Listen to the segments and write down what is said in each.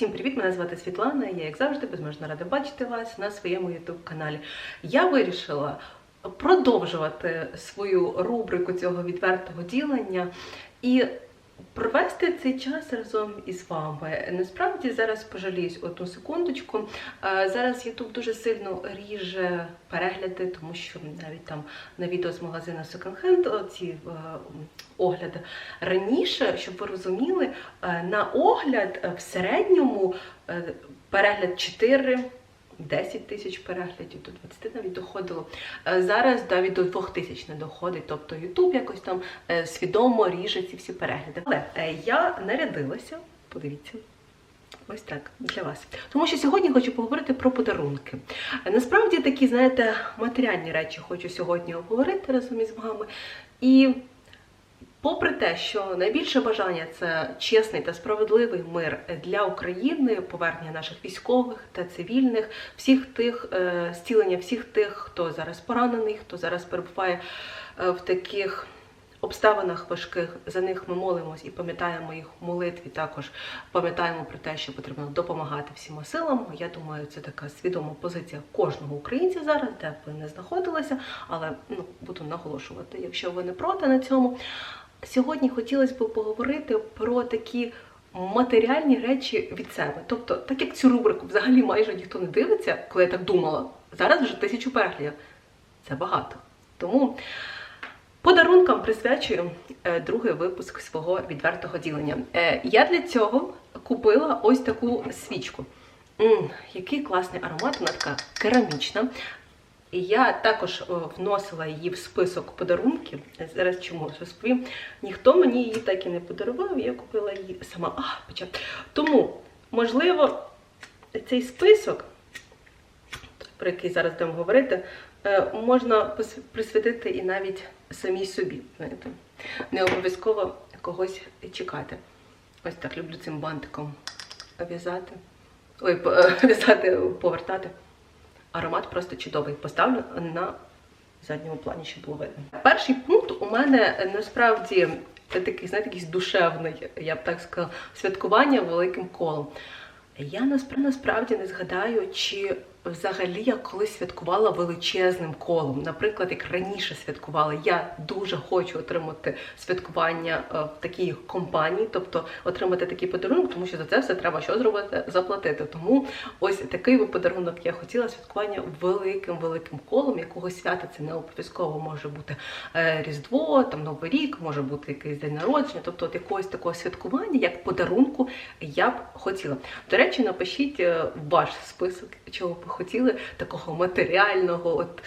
Усім привіт! Мене звати Світлана. Я, як завжди, безмежно рада бачити вас на своєму youtube каналі. Я вирішила продовжувати свою рубрику цього відвертого ділення і провести цей час разом із вами. Насправді зараз пожаліюсь одну секундочку. Е, Зараз YouTube дуже сильно ріже перегляди, тому що навіть там на відео з магазину Second Hand ці е, огляди раніше, щоб ви розуміли, е, на огляд в середньому перегляд 4 10 тисяч переглядів, до 20 навіть доходило. Е, Зараз навіть до 2 тисяч не доходить. Тобто YouTube якось там е, свідомо ріже ці всі перегляди. Але е, я нарядилася, подивіться. Ось так для вас. Тому що сьогодні хочу поговорити про подарунки. Насправді такі, знаєте, матеріальні речі хочу сьогодні обговорити разом із вами. І Попри те, що найбільше бажання це чесний та справедливий мир для України, повернення наших військових та цивільних, всіх тих е, зцілення всіх тих, хто зараз поранений, хто зараз перебуває е, в таких обставинах важких. За них ми молимось і пам'ятаємо їх в молитві. Також пам'ятаємо про те, що потрібно допомагати всіма силами. Я думаю, це така свідома позиція кожного українця зараз, де б ви не знаходилися, але ну буду наголошувати, якщо ви не проти на цьому. Сьогодні хотілося б поговорити про такі матеріальні речі від себе. Тобто, так як цю рубрику взагалі майже ніхто не дивиться, коли я так думала, зараз вже тисячу переглядів. Це багато. Тому подарункам присвячую е, другий випуск свого відвертого ділення. Е, я для цього купила ось таку свічку. м який класний аромат, вона така керамічна. І я також вносила її в список подарунків. Зараз чому розповім. Ніхто мені її так і не подарував, я купила її сама. А, почав. Тому, можливо, цей список, про який зараз будемо говорити, е, можна присвятити і навіть самій собі. Знаєте, не обов'язково когось чекати. Ось так люблю цим бантиком в'язати. Ой, е, в'язати, повертати. Аромат просто чудовий. Поставлю на задньому плані, щоб було видно. Перший пункт у мене е, насправді такий, знаєте, якийсь душевний, я б так сказала, святкування великим колом. Я наспра- насправді не згадаю, чи взагалі я колись святкувала величезним колом. Наприклад, як раніше святкувала. Я дуже хочу отримати святкування е, в такій компанії, тобто отримати такий подарунок, тому що за це все треба що зробити? Заплатити. Тому ось такий подарунок я хотіла святкування великим великим колом. Якого свята це не обов'язково може бути е, Різдво, там Новий рік, може бути якийсь день народження. Тобто, от якогось такого святкування, як подарунку, я б хотіла. До речі, напишіть е, ваш список, чого б хотіли, такого матеріального. От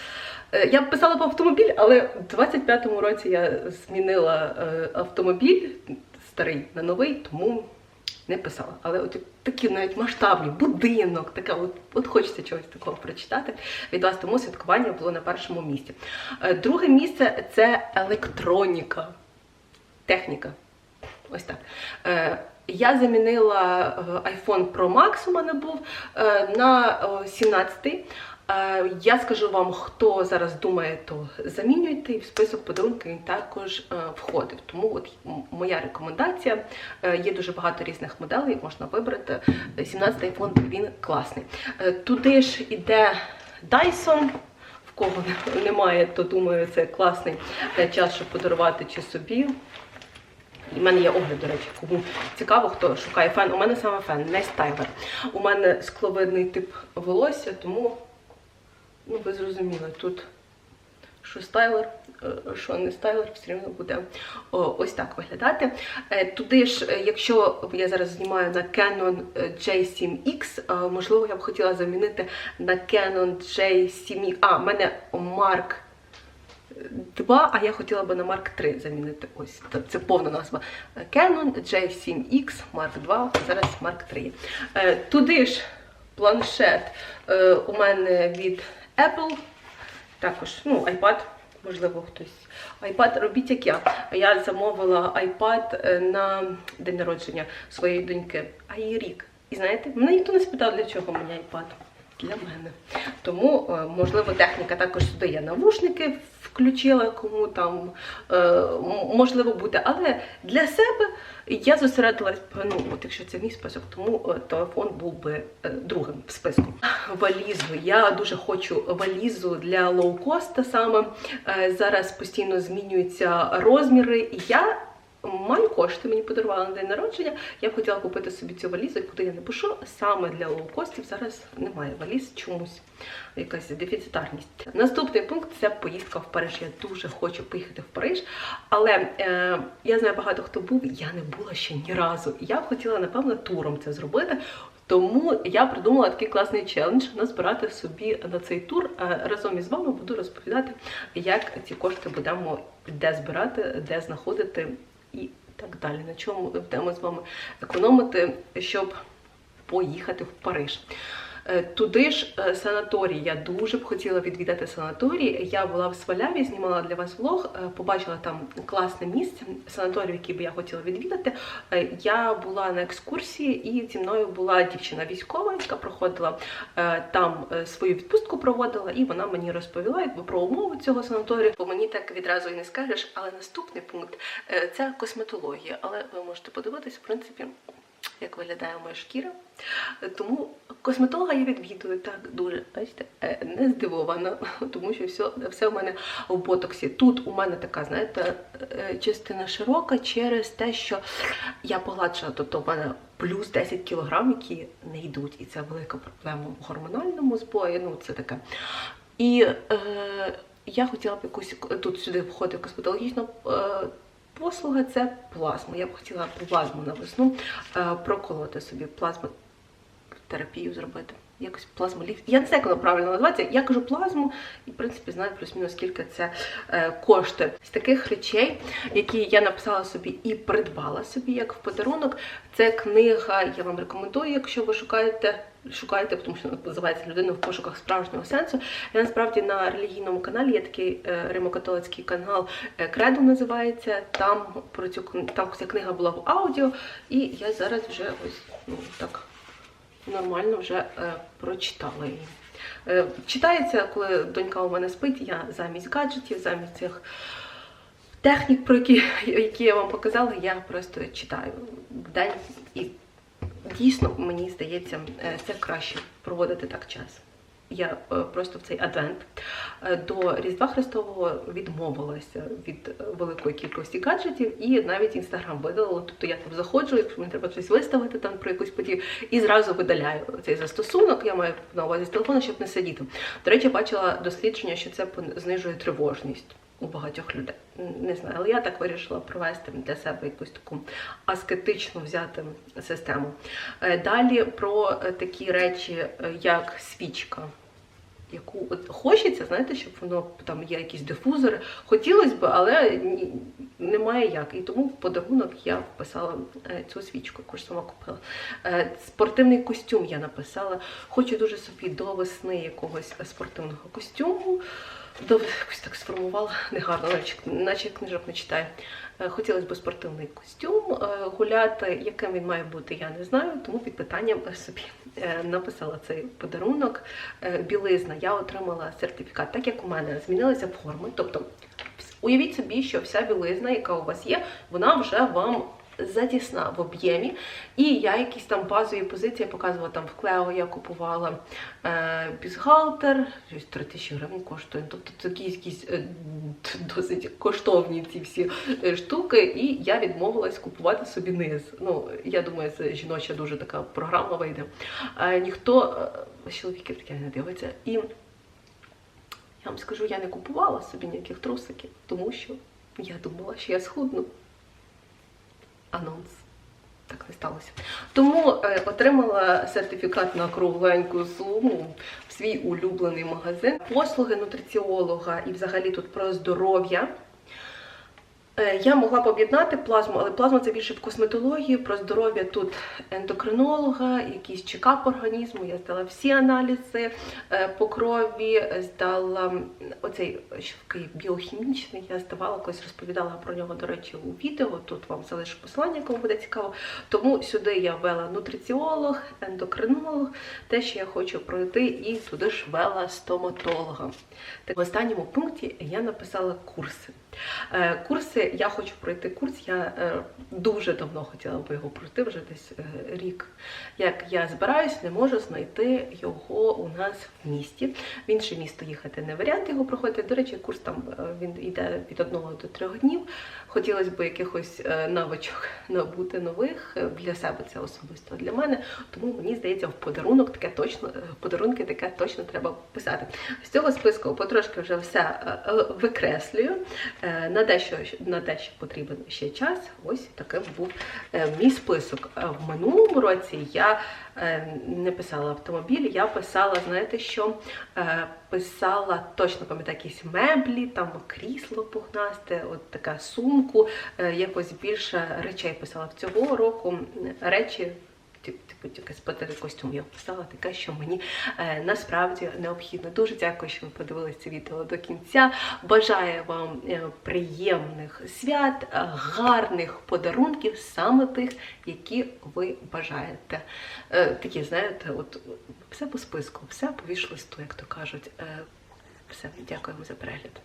Е, я б писала по автомобіль, але в 25-му році я змінила е, автомобіль старий на новий, тому не писала. Але от такі навіть масштабні, будинок, таке, от, от хочеться чогось такого прочитати від вас, тому святкування було на першому місці. Е, Друге місце це електроніка, техніка. Ось так. Я замінила е, iPhone Pro Max у мене був е, на 17-й. Е, Я скажу вам, хто зараз думає, то замінюйте, і в список подарунків він також входив. Тому от моя рекомендація. Є дуже багато різних моделей, можна вибрати. 17-й iPhone він класний. Туди ж іде Dyson. В кого немає, то думаю, це класний час, щоб подарувати чи собі. І в мене є огляд, до речі, кому цікаво, хто шукає фен. У мене саме фен, не стайлер. У мене скловидний тип волосся, тому ну, ви зрозуміли, тут що стайлер, е, що не стайлер, все одно буде ось так виглядати. Е, Туди ж, е, якщо я зараз знімаю на Canon е, J7X, е, можливо, я б хотіла замінити на Canon J7. А, в мене Mark 2, а я хотіла би на Mark 3 замінити. Ось це- повна назва. Canon J7X Mark 2, зараз Mark 3. Е, Туди ж планшет е, у мене від Apple. Також, ну, iPad, можливо, хтось. iPad робіть як я. Я замовила iPad е, на день народження своєї доньки, а їй рік. І знаєте, мене ніхто не спитав, для чого мені iPad. Для мене. Тому, е, можливо, техніка також сюди є навушники, включила кому там е, можливо бути. Але для себе я зосередилась, ну, от якщо це мій список, тому е, телефон був би другим в списку. Валізу. Я дуже хочу валізу для лоукоста саме. Зараз постійно змінюються розміри, я. Маю кошти, мені подарували на день народження. Я б хотіла купити собі цю валізу, куди я не пишу, саме для лоукостів зараз немає валіз чомусь. Якась дефіцитарність. Наступний пункт це поїздка в Париж. Я дуже хочу поїхати в Париж, але е, я знаю багато хто був, я не була ще ні разу. Я б хотіла, напевно, туром це зробити. Тому я придумала такий класний челендж назбирати собі на цей тур. Разом із вами буду розповідати, як ці кошти будемо де збирати, де знаходити і так далі. На чому будемо з вами економити, щоб поїхати в Париж. Е, Туди ж е, санаторій. Я дуже б хотіла відвідати санаторій. Я була в Сваляві, знімала для вас влог, е, побачила там класне місце, санаторій, який би я хотіла відвідати. Я була на екскурсії, і зі мною була дівчина військова, яка проходила там свою відпустку проводила, і вона мені розповіла якби про умови цього санаторію. Бо мені так відразу і не скажеш. Але наступний пункт це косметологія. Але ви можете подивитись, в принципі, як виглядає моя шкіра. Тому косметолога я відвідую так дуже, бачите, е, не здивована, тому що все, все в мене в ботоксі. Тут у мене така, знаєте, е, частина широка через те, що я погладшила, тобто в мене плюс 10 кілограм, які не йдуть, і це велика проблема в гормональному збої. Ну, це таке. І е, я хотіла б якусь тут сюди входить косметологічна е, послуга, це плазма. Я б хотіла плазму на весну е, проколоти собі плазму терапію зробити. Якось плазмоліфт. Я не знаю, воно правильно називається. Я кажу плазму і, в принципі, знаю плюс-мінус, скільки це е, коштує. З таких речей, які я написала собі і придбала собі як в подарунок. Це книга, я вам рекомендую, якщо ви шукаєте. Шукаєте, тому що називається людина в пошуках справжнього сенсу. Я насправді на релігійному каналі є такий е, римокатолицький канал е, Кредо називається. Там про цю там ця книга була в аудіо, і я зараз вже ось ну так нормально вже е, прочитала її. Е, читається, коли донька у мене спить, я замість гаджетів, замість цих технік, про які, які я вам показала, я просто читаю вдень і дійсно мені здається, е, це краще проводити так час. Я е, просто в цей адвент е, до Різдва Христового відмовилася від великої кількості гаджетів і навіть інстаграм видалила. Тобто я там заходжу, якщо мені треба щось виставити там про якусь подію, і зразу видаляю цей застосунок. Я маю на увазі з телефону, щоб не сидіти. До речі, бачила дослідження, що це знижує тривожність. У багатьох людей не знаю, але я так вирішила провести для себе якусь таку аскетичну взяти систему. Е, Далі про е, такі речі, е, як свічка. Яку от хочеться, знаєте, щоб воно там є якісь дифузори. Хотілося б, але ні- немає як. І тому в подарунок я вписала цю свічку, яку ж сама купила. Спортивний костюм я написала. Хочу дуже собі до весни якогось спортивного костюму. До якось так сформувала негарно, наче, наче книжок не читаю. Е, Хотілося б спортивний костюм е, гуляти. Яким він має бути, я не знаю, тому під питанням собі е, написала цей подарунок. Білизна. Я отримала сертифікат, так як у мене змінилися форми. Тобто, уявіть собі, що вся білизна, яка у вас є, вона вже вам. Затісна в об'ємі, і я якісь там базові позиції показувала там в Клео, я купувала е, бюстгальтер, щось 3 тисячі гривень коштує. Тобто такі якісь е, досить коштовні ці всі е, штуки, і я відмовилась купувати собі низ. Ну, я думаю, це жіноча дуже така програма вийде. Е, ніхто е, чоловіків таке не дивиться. І я вам скажу, я не купувала собі ніяких трусиків, тому що я думала, що я схудну. Анонс. Так не сталося. Тому е, отримала сертифікат на кругленьку суму в свій улюблений магазин. Послуги нутриціолога і взагалі тут про здоров'я. Е, Я могла б об'єднати плазму, але плазма це більше в косметології, про здоров'я тут ендокринолога, якийсь чекап організму. Я здала всі аналізи е, по крові, здала оцей що біохімічний. Я здавала, колись розповідала про нього, до речі, у відео. Тут вам залишу посилання, кому буде цікаво. Тому сюди я ввела нутриціолог, ендокринолог, те, що я хочу пройти, і туди ж ввела стоматолога. Так, в останньому пункті я написала курси. Е, Я хочу пройти курс. Я е, дуже давно хотіла би його пройти, вже десь е, рік. Як я збираюсь, не можу знайти його у нас в місті. В інше місто їхати не варіант його проходити. До речі, курс там е, він йде від одного до трьох днів. Хотілося б якихось навичок набути нових для себе це особисто для мене. Тому мені здається, в подарунок таке точно подарунки таке точно треба писати. З цього списку потрошки вже все викреслюю. На те, що на те, що потрібен ще час, ось таким був е, мій список. Е, В минулому році я е, не писала автомобіль, я писала, знаєте що? Писала точно пам'ятаю якісь меблі, там крісло пухнасте, от така сумку, якось більше речей писала в цього року. Речі. Тип- Типу, якийсь спортивний костюм я писала таке, що мені е, насправді необхідно. Дуже дякую, що ви подивилися це відео до кінця. Бажаю вам е, приємних свят, е, гарних подарунків, саме тих, які ви бажаєте. Е, такі, знаєте, от все по списку, все по віш-листу, як то кажуть. Е, все, дякуємо за перегляд.